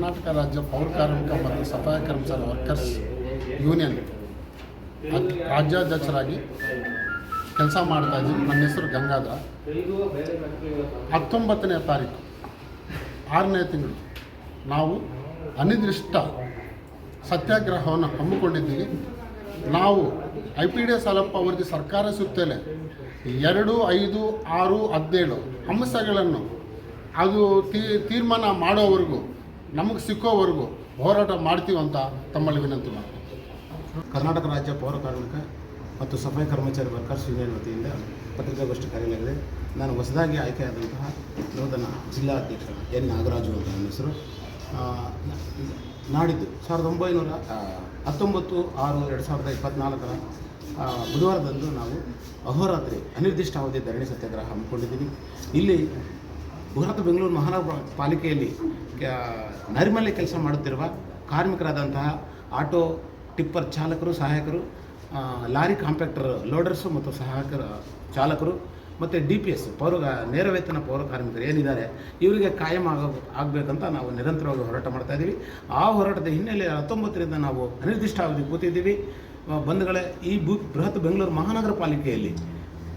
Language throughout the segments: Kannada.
ಕರ್ನಾಟಕ ರಾಜ್ಯ ಪೌರ ಕಾರ್ಮಿಕ ಮತ್ತು ಸಫಾಯಿ ಕರ್ಮಚಾರಿ ವರ್ಕರ್ಸ್ ಯೂನಿಯನ್ ರಾಜ್ಯಾಧ್ಯಕ್ಷರಾಗಿ ಕೆಲಸ ಮಾಡ್ತಾ ಇದ್ದೀನಿ. ನನ್ನ ಹೆಸರು ಗಂಗಾಧರ. ಹತ್ತೊಂಬತ್ತನೇ ತಾರೀಕು, ಆರನೇ ತಿಂಗಳು ನಾವು ಅನಿರ್ದಿಷ್ಟ ಸತ್ಯಾಗ್ರಹವನ್ನು ಹಮ್ಮಿಕೊಂಡಿದ್ದೀವಿ. ನಾವು ಐ ಪಿ ಡಿ ಎಸ್ ಅಲಪ್ಪ ಅವರಿಗೆ ಸರ್ಕಾರ ಸುತ್ತಲೇ ಎರಡು, ಐದು, ಆರು, ಹದಿನೇಳು ಅಂಶಗಳನ್ನು ಅದು ತೀರ್ಮಾನ ಮಾಡೋವರೆಗೂ ನಮಗೆ ಸಿಕ್ಕೋವರೆಗೂ ಹೋರಾಟ ಮಾಡ್ತೀವಿ ಅಂತ ತಮ್ಮಲ್ಲಿ ವಿನಂತಿ ಮಾಡ್ತೀನಿ. ಕರ್ನಾಟಕ ರಾಜ್ಯ ಪೌರ ಕಾರ್ಮಿಕ ಮತ್ತು ಸಫಾಯಿ ಕರ್ಮಚಾರಿ ವರ್ಕರ್ಸ್ ಯೂನಿಯನ್ ವತಿಯಿಂದ ಪತ್ರಿಕಾಗೋಷ್ಠಿ ಕಾರ್ಯಾಲಯವಿದೆ ನಾನು ಹೊಸದಾಗಿ ಆಯ್ಕೆಯಾದಂತಹ ನೂತನ ಜಿಲ್ಲಾ ಅಧ್ಯಕ್ಷ ಎನ್ ನಾಗರಾಜು ಅಂತ ನನ್ನ ಹೆಸರು. ನಾಡಿದ್ದು ಸಾವಿರದ ಒಂಬೈನೂರ ಹತ್ತೊಂಬತ್ತು ಆರು ಎರಡು ಸಾವಿರದ ಇಪ್ಪತ್ತ್ನಾಲ್ಕರ ಬುಧವಾರದಂದು ನಾವು ಅಹೋರಾತ್ರಿ ಅನಿರ್ದಿಷ್ಟಾವಧಿ ಧರಣಿ ಸತ್ಯಾಗ್ರಹ ಹಮ್ಮಿಕೊಂಡಿದ್ದೀವಿ. ಇಲ್ಲಿ ಬೃಹತ್ ಬೆಂಗಳೂರು ಮಹಾನಗರ ಪಾಲಿಕೆಯಲ್ಲಿ ನೈರ್ಮಲ್ಯ ಕೆಲಸ ಮಾಡುತ್ತಿರುವ ಕಾರ್ಮಿಕರಾದಂತಹ ಆಟೋ ಟಿಪ್ಪರ್ ಚಾಲಕರು, ಸಹಾಯಕರು ಲಾರಿ ಕಾಂಪ್ಯಾಕ್ಟರ್ ಲೋಡರ್ಸು ಮತ್ತು ಸಹಾಯಕರು ಚಾಲಕರು ಮತ್ತು ಡಿ ಪಿ ಎಸ್, ಪೌರ ನೇರ ವೇತನ ಪೌರ ಕಾರ್ಮಿಕರು ಏನಿದ್ದಾರೆ, ಇವರಿಗೆ ಕಾಯಂ ಆಗ, ಆಗಬೇಕಂತ ನಾವು ನಿರಂತರವಾಗಿ ಹೋರಾಟ ಮಾಡ್ತಾ ಇದ್ದೀವಿ ಆ ಹೋರಾಟದ ಹಿನ್ನೆಲೆ ಹತ್ತೊಂಬತ್ತರಿಂದ ನಾವು ಅನಿರ್ದಿಷ್ಟ ಅವಧಿ ಕೂತಿದ್ದೀವಿ ಬಂಧುಗಳೇ, ಈ ಭೂ, ಬೃಹತ್ ಬೆಂಗಳೂರು ಮಹಾನಗರ ಪಾಲಿಕೆಯಲ್ಲಿ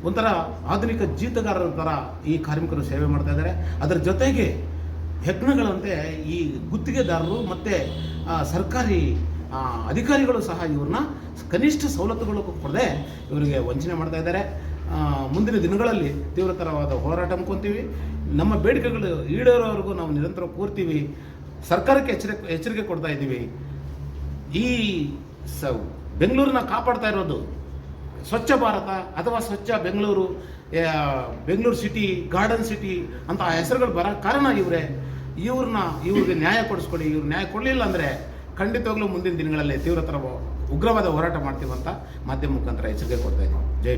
ಒಂಥರ ಆಧುನಿಕ ಜೀತಗಾರರ ಥರ ಈ ಕಾರ್ಮಿಕರು ಸೇವೆ ಮಾಡ್ತಾ ಇದ್ದಾರೆ. ಅದರ ಜೊತೆಗೆ ಹೆಗ್ಣಗಳಂತೆ ಈ ಗುತ್ತಿಗೆದಾರರು ಮತ್ತು ಸರ್ಕಾರಿ ಅಧಿಕಾರಿಗಳು ಸಹ ಇವ್ರನ್ನ ಕನಿಷ್ಠ ಸವಲತ್ತುಗಳು ಕೊಡದೆ ಇವರಿಗೆ ವಂಚನೆ ಮಾಡ್ತಾ ಇದ್ದಾರೆ. ಮುಂದಿನ ದಿನಗಳಲ್ಲಿ ತೀವ್ರತರವಾದ ಹೋರಾಟ ಅಂದ್ಕೊತೀವಿ ನಮ್ಮ ಬೇಡಿಕೆಗಳು ಈಡೇರೋವರೆಗೂ ನಾವು ನಿರಂತರ ಕೂರ್ತೀವಿ. ಸರ್ಕಾರಕ್ಕೆ ಎಚ್ಚರಿಕೆ ಎಚ್ಚರಿಕೆ ಕೊಡ್ತಾ ಇದ್ದೀವಿ. ಈ ಸ, ಬೆಂಗಳೂರನ್ನ ಕಾಪಾಡ್ತಾ ಇರೋದು ಸ್ವಚ್ಛ ಭಾರತ ಅಥವಾ Swachh Bengaluru Bengaluru city, garden city ಅಂತ ಹೆಸರುಗಳು ಬರೋ ಕಾರಣ ಇವರೇ. ಇವ್ರನ್ನ ಇವ್ರಿಗೆ ನ್ಯಾಯ ಕೊಡಿಸ್ಕೊಡಿ, ಇವ್ರು ನ್ಯಾಯ ಕೊಡಲಿಲ್ಲ ಅಂದರೆ ಖಂಡಿತವಾಗ್ಲೂ ಮುಂದಿನ ದಿನಗಳಲ್ಲಿ ತೀವ್ರತರ ಉಗ್ರವಾದ ಹೋರಾಟ ಮಾಡ್ತೀವಂತ ಮಾಧ್ಯಮ ಮುಖಾಂತರ ಎಚ್ಚರಿಕೆ ಕೊಡ್ತಾ ಇದ್ದೀವಿ ಜೈ.